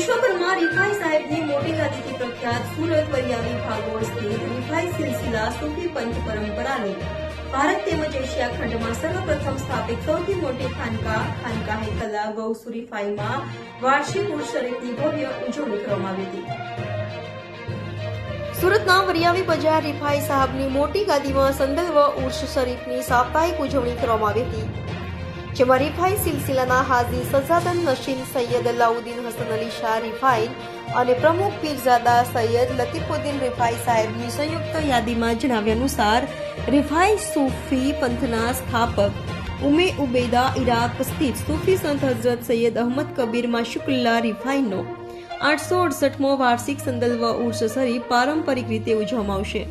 વિશ્વભરમાં રીફાઈ સાહેબની મોટી ગાદીથી પ્રખ્યાત સુરત વરિયાવી ભાગોળ સ્થિત રીફાઈ સિલસિલા સૂફી પંથ પરંપરાની ભારત તેમજ એશિયા ખંડમાં સર્વપ્રથમ સ્થાપિત સૌથી મોટી ખાનકા, ખાનકાહે કલા ગૌસુ રીફાઈમાં વાર્ષિક ઉર્ષ શરીફની ભવ્ય ઉજવણી કરવામાં આવી હતી. સુરતના વરિયાવી બજાર રીફાઈ સાહેબની મોટી ગાદીમાં સંદર્ભ ઉર્ષ શરીફની સાપ્તાહિક ઉજવણી કરવામાં આવી હતી. જેમાં રિફાઈ સિલસિલાના હાજી સજાદન નશીન સૈયદ અલાઉદ્દીન હસન અલી શાહ રિફાઈ અને પ્રમુખ પીરઝાદા સૈયદ લતીફુદ્દીન રિફાઈ સાહેબની સંયુક્ત યાદીમાં જણાવ્યા અનુસાર રિફાઈ સૂફી પંથના સ્થાપક ઉમે ઉબેદા ઇરાક સ્થિત સૂફી સંત હઝરત સૈયદ અહમદ કબીર માશુકુલ્લા રિફાઈનો આઠસો અડસઠમો વાર્ષિક સંદલ્વ ઉર્સ સરી પારંપરિક રીતે ઉજવવામાં આવશે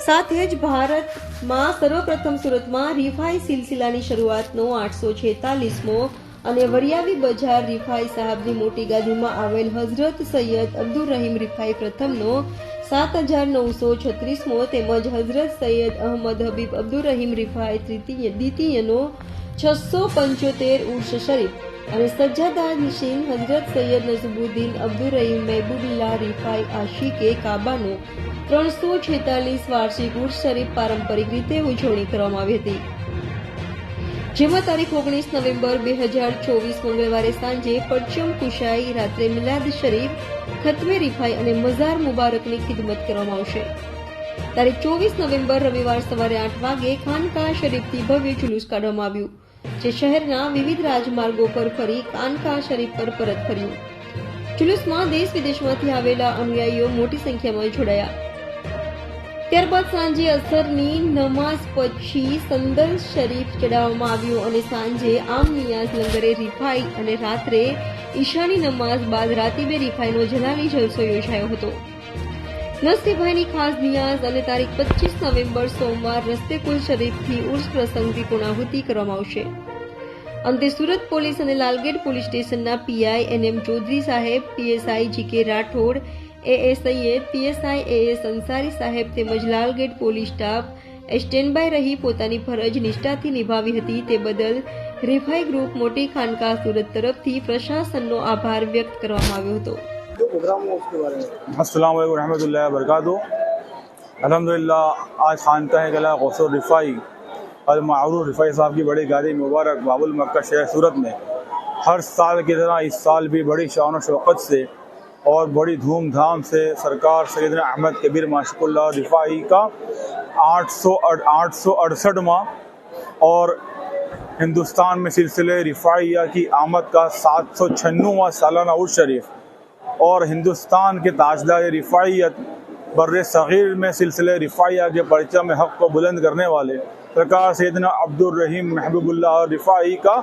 સાથે જ ભારતમાં સર્વપ્રથમ સુરતમાં રિફાઈ સિલસિલાની શરૂઆતનો આઠસો છેતાલીસમો અને વરિયાવી બજાર રિફાઈ સાહેબની મોટી ગાદીમાં આવેલ હઝરત સૈયદ અબ્દુલ રહીમ રિફાઈ પ્રથમનો સાત હજાર નવસો છત્રીસમો તેમજ હઝરત સૈયદ અહમદ હબીબ અબ્દુલ રહીમ રિફાઈ તૃતીય દ્વિતીયનો છસો પંચોતેર ઉર્ષ શરીફ અને સજ્જાદા નિશીન હઝરત સૈયદ નઝબુદ્દીન અબ્દુલ રહીમ મહેબુબુલ્લા રિફાઈ આશિકે કાબાનો ત્રણસો છેતાલીસ વાર્ષિક ઉર્સ શરીફ પારંપરિક રીતે ઉજવણી કરવામાં આવી હતી. જેમાં તારીખ ઓગણીસ નવેમ્બર બે હજાર ચોવીસ મંગળવારે સાંજે પરચમ કુશાઈ, રાત્રે મિલાદ શરીફ, ખતમે રિફાઈ અને મઝાર મુબારકની ખિદમત કરવામાં આવશે. તારીખ ચોવીસ નવેમ્બર રવિવાર સવારે આઠ વાગે ખાનકા શરીફથી ભવ્ય જુલુસ કાઢવામાં આવ્યું, જે શહેરના વિવિધ રાજમાર્ગો પર ફરી ખાનકા શરીફ પર પરત ફર્યું. જુલુસમાં દેશ વિદેશમાંથી આવેલા અનુયાયીઓ મોટી સંખ્યામાં જોડાયા. ત્યારબાદ સાંજે અસરની નમાઝ પછી સંદલ શરીફ ચડાવવામાં આવ્યું અને સાંજે આમ નિયાઝ લંગરે રિફાઈ અને રાત્રે ઈશાની નમાઝ બાદ રાતીબે રિફાઈનો જલાલી જલસો યોજાયો હતો. નસ્તીભાઈની ખાસ નિયાઝ અને તારીખ પચીસ નવેમ્બર સોમવાર રસ્તે કુલ શરીફથી ઉર્સ પ્રસંગથી પૂર્ણાહુતિ કરવામાં આવશે. અંતે સુરત પોલીસ અને લાલગેટ પોલીસ સ્ટેશનના પીઆઈ એન એમ ચૌધરી સાહેબ, PSI G K Rathod, એએસઆઈએ, PSI PSI A S Ansari સાહેબ તેમજ લાલગેટ પોલીસ સ્ટાફ એ સ્ટેન્ડ બાય રહી પોતાની ફરજ નિષ્ઠાથી નિભાવી હતી તે બદલ રિફાઈ ગ્રુપ મોટી ખાનકા સુરત તરફથી પ્રશાસનનો આભાર વ્યક્ત કરવામાં આવ્યો હતો. اور معروف رفائی صاحب کی بڑی گاری مبارک باب المکہ شہر صورت میں ہر سال کی طرح اس سال بھی بڑی شان و شوقت سے اور بڑی دھوم دھام سے سرکار سیدنا احمد کبیر ماشق اللہ رفائی کا آٹھ سو آٹھ سو اڑسٹھ ماہ اور ہندوستان میں سلسلے رفاعیہ کی آمد کا سات سو چھنواں سالانہ عرض شریف اور ہندوستان کے تاجدار رفاعیت بر صغیر میں سلسلے رفاعیہ کے پرچم حق کو بلند کرنے والے سرکار سیدنا عبد الرحیم محبوب اللہ رفاعی کا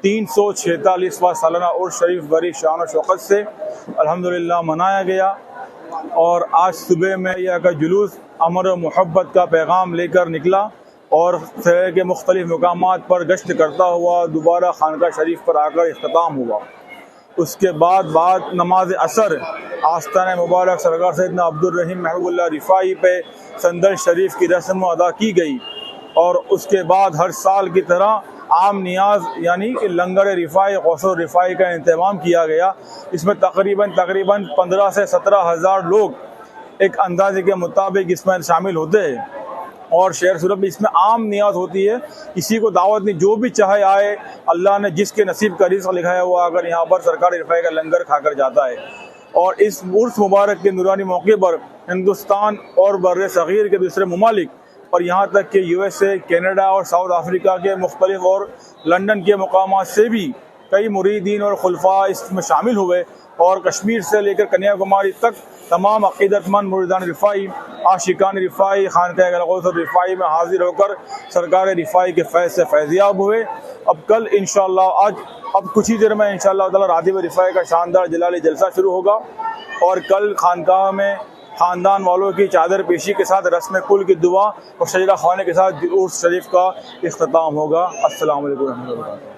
تین سو چھتالیسواں سالانہ اور شریف بری شان و شوقت سے الحمدللہ منایا گیا اور آج صبح میں یہ کا جلوس، امر و محبت کا پیغام لے کر نکلا اور شہر کے مختلف مقامات پر گشت کرتا ہوا دوبارہ خانقاہ شریف پر آ کر اختتام ہوا۔ اس کے بعد بعد نماز اثر آستانہ مبارک سرکار سیدنا عبد الرحیم محبوب اللہ رفاعی پہ سندر شریف کی رسم ادا کی گئی۔ اور اس کے بعد ہر سال کی طرح عام نیاز یعنی کہ لنگر رفائی و رفائی کا اہتمام کیا گیا۔ اس میں تقریباً تقریباً پندرہ سے سترہ ہزار لوگ ایک اندازے کے مطابق اس میں شامل ہوتے ہیں۔ اور شہر صورت میں اس میں عام نیاز ہوتی ہے۔ کسی کو دعوت نہیں جو بھی چاہے آئے، اللہ نے جس کے نصیب کا رزق لکھایا ہوا اگر یہاں پر سرکار رفائی کا لنگر کھا کر جاتا ہے۔ اور اس عرس مبارک کے نورانی موقع پر ہندوستان اور بر صغیر کے دوسرے ممالک اور یہاں تک کہ یو ایس اے، کینیڈا اور ساؤتھ افریقہ کے مختلف اور لنڈن کے مقامات سے بھی کئی مریدین اور خلفاء اس میں شامل ہوئے اور کشمیر سے لے کر کنیا کماری تک تمام عقیدت مند مریدان رفائی، عاشقان رفائی، خانقاہ غلغوث رفائی میں حاضر ہو کر سرکار رفائی کے فیض سے فیضیاب ہوئے۔ اب کل انشاءاللہ آج، اب کچھ ہی دیر میں انشاءاللہ تعالی راضی رفائی کا شاندار جلالی جلسہ شروع ہوگا اور کل خانقاہ میں خاندان والوں کی چادر پیشی کے ساتھ رسم کل کی دعا اور شجرہ خوانے کے ساتھ عرس شریف کا اختتام ہوگا۔ السلام علیکم